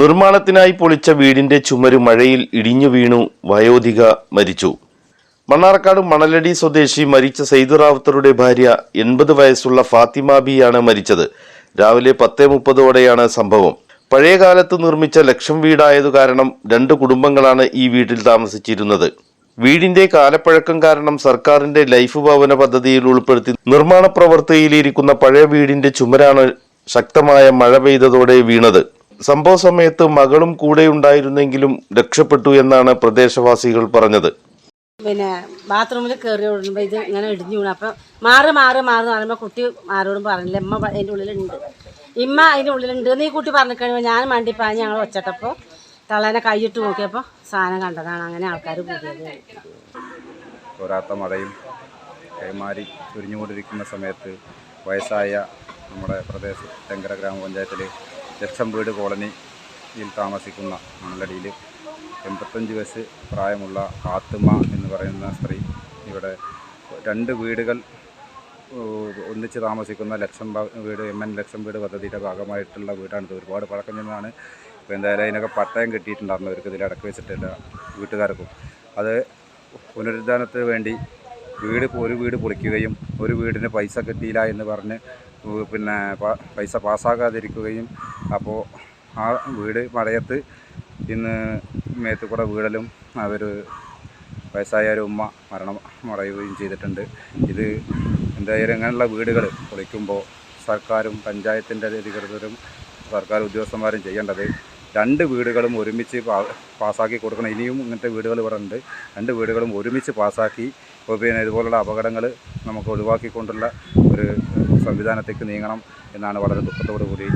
നിർമ്മാണത്തിനായി പൊളിച്ച വീടിന്റെ ചുമര് മഴയിൽ ഇടിഞ്ഞു വീണു വയോധിക മരിച്ചു. മണ്ണാർക്കാട് മണലടി സ്വദേശി മരിച്ച റാവുത്തറുടെ ഭാര്യ എൺപത് വയസ്സുള്ള ഫാത്തിമ ബിയാണ് മരിച്ചത്. രാവിലെ പത്തേ മുപ്പതോടെയാണ് സംഭവം. പഴയ കാലത്ത് നിർമ്മിച്ച ലക്ഷം വീടായതു കാരണം രണ്ട് കുടുംബങ്ങളാണ് ഈ വീട്ടിൽ താമസിച്ചിരുന്നത്. വീടിന്റെ കാലപ്പഴക്കം കാരണം സർക്കാരിന്റെ ലൈഫ് ഭവന പദ്ധതിയിൽ ഉൾപ്പെടുത്തി നിർമ്മാണ പ്രവർത്തിയിലിരിക്കുന്ന പഴയ വീടിന്റെ ചുമരാണ് ശക്തമായ മഴ പെയ്തതോടെ വീണത്. സംഭവ സമയത്ത് മകളും കൂടെ ഉണ്ടായിരുന്നെങ്കിലും രക്ഷപ്പെട്ടു എന്നാണ് പ്രദേശവാസികൾ പറഞ്ഞത്. പിന്നെ ബാത്റൂമിൽ കയറി ഓടുമ്പോൾ ഇത് ഇങ്ങനെ ഇടിഞ്ഞു വീണു. അപ്പം മാറി മാറി മാറി എന്ന് പറയുമ്പോൾ കുട്ടി ആരോടും പറഞ്ഞില്ല. ഇമ്മ പ- അതിന്റെ ഉള്ളിലുണ്ട്. ഇമ്മ അതിന്റെ ഉള്ളിലുണ്ട് എന്ന് ഈ കുട്ടി പറഞ്ഞു കഴിയുമ്പോൾ ഞാൻ മണ്ടി പാഞ്ഞ് ഞങ്ങൾ ഒച്ചട്ടപ്പോൾ തള്ളേനെ കൈയിട്ട് നോക്കിയപ്പോൾ സാധനം കണ്ടതാണ്. അങ്ങനെ ആൾക്കാർ കൂടിയത്. പോരാത്ത മഴയും കൈമാറി ചുരിഞ്ഞുകൊണ്ടിരിക്കുന്ന സമയത്ത് വയസ്സായ നമ്മുടെ പ്രദേശ ശങ്കര ഗ്രാമപഞ്ചായത്തിലെ ലക്ഷം വീട് കോളനിയിൽ താമസിക്കുന്ന മണലടിയിൽ എൺപത്തഞ്ച് വയസ്സ് പ്രായമുള്ള ഫാത്തിമ എന്ന് പറയുന്ന സ്ത്രീ ഇവിടെ രണ്ട് വീടുകൾ ഒന്നിച്ച് താമസിക്കുന്ന ലക്ഷം വീട് എം എൻ ലക്ഷം വീട് പദ്ധതിയുടെ ഭാഗമായിട്ടുള്ള വീടാണിത് ഒരുപാട് പഴക്കം ചെന്നതാണ്. ഇപ്പോൾ എന്തായാലും അതിനൊക്കെ പട്ടയം കിട്ടിയിട്ടുണ്ടായിരുന്നു. അവർക്ക് ഇതിൽ അടക്കി വെച്ചിട്ടില്ല വീട്ടുകാർക്കും. അത് പുനരുദ്ധാനത്തിന് വേണ്ടി വീട് ഒരു വീട് പൊളിക്കുകയും ഒരു വീടിന് പൈസ കിട്ടിയില്ല എന്ന് പറഞ്ഞ് പിന്നെ പൈസ പാസ്സാകാതിരിക്കുകയും അപ്പോൾ ആ വീട് മഴയത്ത് ഇന്ന് മേത്തുക്കൂടെ വീടലും അവർ വയസ്സായ ഒരു ഉമ്മ മരണം അടയുകയും ചെയ്തിട്ടുണ്ട്. ഇത് എന്തായാലും ഇങ്ങനെയുള്ള വീടുകൾ പൊളിക്കുമ്പോൾ സർക്കാരും പഞ്ചായത്തിന്റെ അധികൃതരും സർക്കാർ ഉദ്യോഗസ്ഥന്മാരും ചെയ്യേണ്ടത് രണ്ട് വീടുകളും ഒരുമിച്ച് പാസ്സാക്കി കൊടുക്കണം. ഇനിയും ഇങ്ങനത്തെ വീടുകൾ ഇവിടെ ഉണ്ട്. രണ്ട് വീടുകളും ഒരുമിച്ച് പാസ്സാക്കി പിന്നെ ഇതുപോലുള്ള അപകടങ്ങൾ നമുക്ക് ഒഴിവാക്കിക്കൊണ്ടുള്ള ഒരു സംവിധാനത്തേക്ക് നീങ്ങണം എന്നാണ് വളരെ ദുഃഖത്തോടു കൂടി